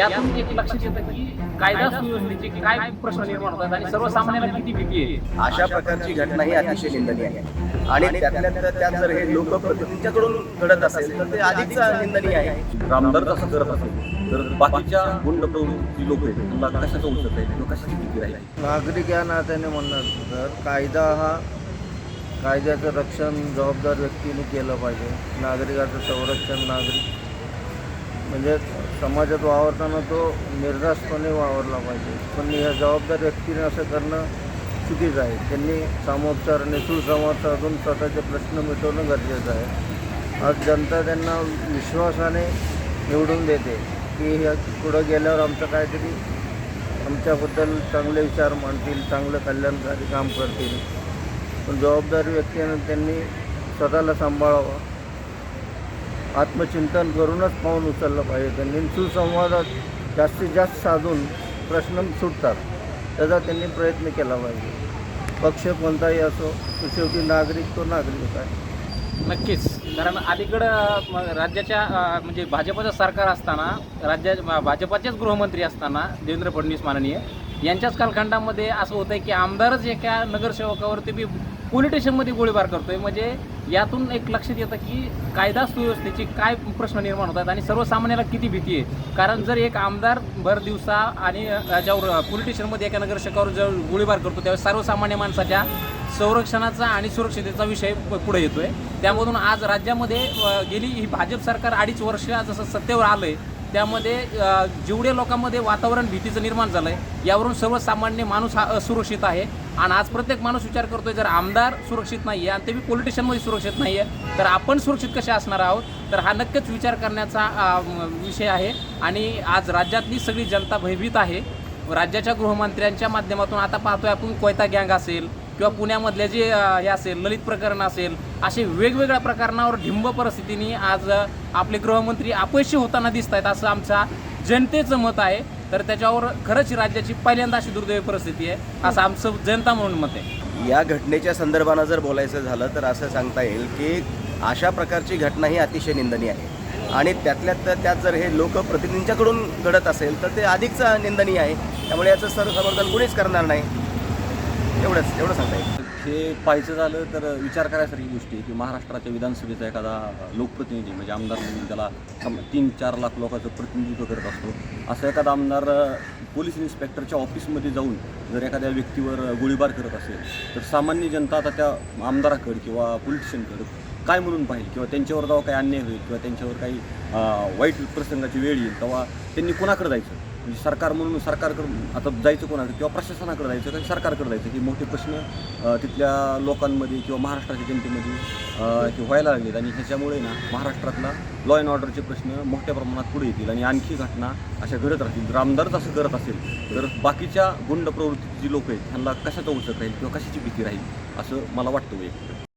यातून एक लक्षात येतं की कायदा सुव्यवस्थेचे काय प्रश्न निर्माण होतात आणि सर्वसामान्याला किती भीती आहे? अशा प्रकारची घटना ही अतिशय निंदनीय आहे. आणि त्यातल्या त्यात जर हे लोकप्रतिनिधींच्याकडून घडत असेल तर ते अधिकच निंदनीय आहे. रामदार तसं करत असेल तर बाकीच्या गुंड प्रवृत्ती लोक आहेत त्यांना कशाचं औषध आहे किंवा कशाची भीती राहील? नागरिक या नात्याने म्हणणार तर कायदा हा कायद्याचं रक्षण जबाबदार व्यक्तीने केलं पाहिजे. नागरिकाचं संरक्षण नागरिक म्हणजे समाजात वावरताना तो निर्धासपणे वावरला पाहिजे. पण ह्या जबाबदार व्यक्तीने असं करणं चुकीचं आहे. त्यांनी सामोपचार आणि सुसंवाद साधून स्वतःचे प्रश्न मिटवणं गरजेचं आहे. आज जनता त्यांना विश्वासाने निवडून देते की ह्या पुढं गेल्यावर आमचं काहीतरी आमच्याबद्दल चांगले विचार मांडतील चांगलं कल्याणकारी काम करतील. पण जबाबदारी व्यक्तीनं त्यांनी स्वतःला सांभाळावं. आत्मचिंतन करूनच पाऊल उचललं पाहिजे. त्यांनी सुसंवादात जास्तीत जास्त साधून प्रश्न सुटतात. त्याचा त्यांनी प्रयत्न केला पाहिजे. पक्ष कोणताही असो तो शेवटी नागरिक तो नागरिक आहे. नक्कीच. कारण अलीकडं राज्याच्या म्हणजे भाजपचं सरकार असताना राज्या भाजपाचेच गृहमंत्री असताना देवेंद्र फडणवीस माननीय यांच्याच कालखंडामध्ये असं होतं की आमदारच एका नगरसेवकावरती बी पोलीस गोळीबार करतोय. म्हणजे यातून एक लक्षात येतं की कायदा सुव्यवस्थेची काय प्रश्न निर्माण होतात आणि सर्वसामान्याला किती भीती आहे? कारण जर एक आमदार भर दिवसा आणि ज्यावर याच्यावर एका नगरसेवकावर जर गोळीबार करतो त्यावेळेस सर्वसामान्य माणसाच्या संरक्षणाचा आणि सुरक्षितेचा विषय पुढे येतोय. त्यामधून आज राज्यामध्ये गेली ही भाजप सरकार अडीच वर्ष जसं सत्तेवर आलं आहे त्यामध्ये जेवढे लोकांमध्ये वातावरण भीतीचं निर्माण झालं आहे यावरून सर्वसामान्य माणूस हा असुरक्षित आहे. आणि आज प्रत्येक माणूस विचार करतोय जर आमदार सुरक्षित नाही आहे आणि ते बी पॉलिटिशियनमध्ये सुरक्षित नाही आहे तर आपण सुरक्षित कसे असणार आहोत? तर हा नक्कीच विचार करण्याचा विषय आहे. आणि आज राज्यातली सगळी जनता भयभीत आहे. राज्याच्या गृहमंत्र्यांच्या माध्यमातून आता पाहतोय आपण कोयता गँग असेल किंवा पुण्यामधले जे हे असेल ललित प्रकरण असेल असे वेगवेगळ्या प्रकरणावर ढिंब परिस्थितीने आज आपले गृहमंत्री अपयशी होताना दिसत आहेत असं आमच्या जनतेचं मत आहे. तर त्याच्यावर खरंच राज्याची पहिल्यांदा अशी दुर्दैवी परिस्थिती आहे असं आमचं जनता म्हणून मत आहे. या घटनेच्या संदर्भानं जर बोलायचं झालं तर असं सांगता येईल की अशा प्रकारची घटना ही अतिशय निंदनीय आहे. आणि त्यातल्या त्यात त्यात जर हे लोकप्रतिनिधींच्याकडून घडत असेल तर ते अधिकच निंदनीय आहे. त्यामुळे याचं सर्वसमर्थन कुणीच करणार नाही. एवढंच एवढं सांगता येईल. हे पाहायचं झालं तर विचार करायसारखी गोष्टी आहे की महाराष्ट्राच्या विधानसभेचा एखादा लोकप्रतिनिधी म्हणजे आमदार म्हणून त्याला तीन चार लाख लोकांचं प्रतिनिधित्व करत असतो. असं एखादा आमदार पोलीस इन्स्पेक्टरच्या ऑफिसमध्ये जाऊन जर एखाद्या व्यक्तीवर गोळीबार करत असेल तर सामान्य जनता आता त्या आमदाराकडे किंवा पोलिटिशियनकडे काय म्हणून पाहिजे किंवा त्यांच्यावर जेव्हा काही अन्याय होईल किंवा त्यांच्यावर काही वाईट प्रसंगाची वेळ येईल तेव्हा त्यांनी कोणाकडे जायचं? म्हणजे सरकार म्हणून सरकारकडून आता जायचं कोणाकडे? किंवा प्रशासनाकडे जायचं का? सरकारकडे जायचं? हे मोठे प्रश्न तिथल्या लोकांमध्ये किंवा महाराष्ट्राच्या जनतेमध्ये हे व्हायला लागलेत. आणि ह्याच्यामुळे ना महाराष्ट्रातला लॉ अँड ऑर्डरचे प्रश्न मोठ्या प्रमाणात पुढे येतील. आणि आणखी घटना अशा घडत राहतील. रामदारच असं करत असेल तर बाकीच्या गुंड प्रवृत्तीची जी लोक आहेत त्यांना कशाचा उचक राहील किंवा कशाची भीती राहील असं मला वाटतं वैयक्तिक.